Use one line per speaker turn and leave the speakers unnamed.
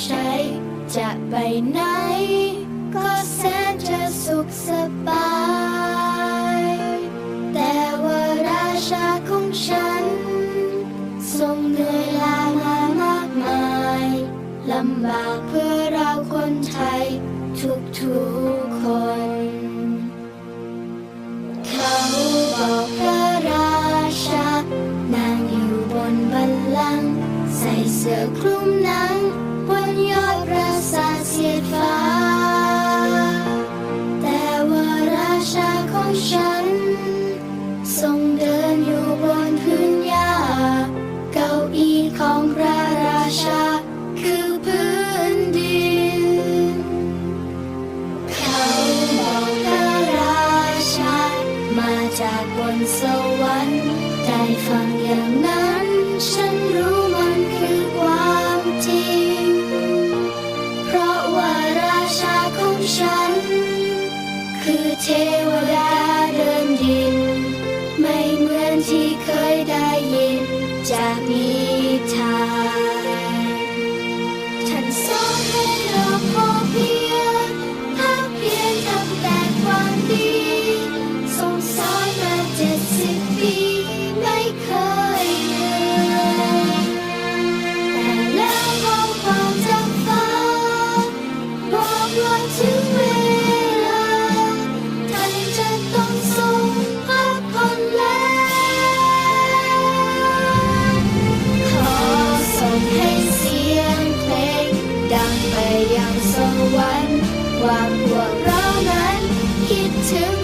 ใช้ จะไปไหน ก็แสนจะสุขสบาย แต่ว่าราชาของฉัน ทรงเหนื่อยล้ามามากมายลำบากเพื่อเราคนไทยทุกทุก มาจากบนสวรรค์ได้ฟังอย่างนั้น ฉันรู้มันคือความจริง เพราะว่าราชาของฉัน คือเทวดา ความพวกเรานั้นคิดถึง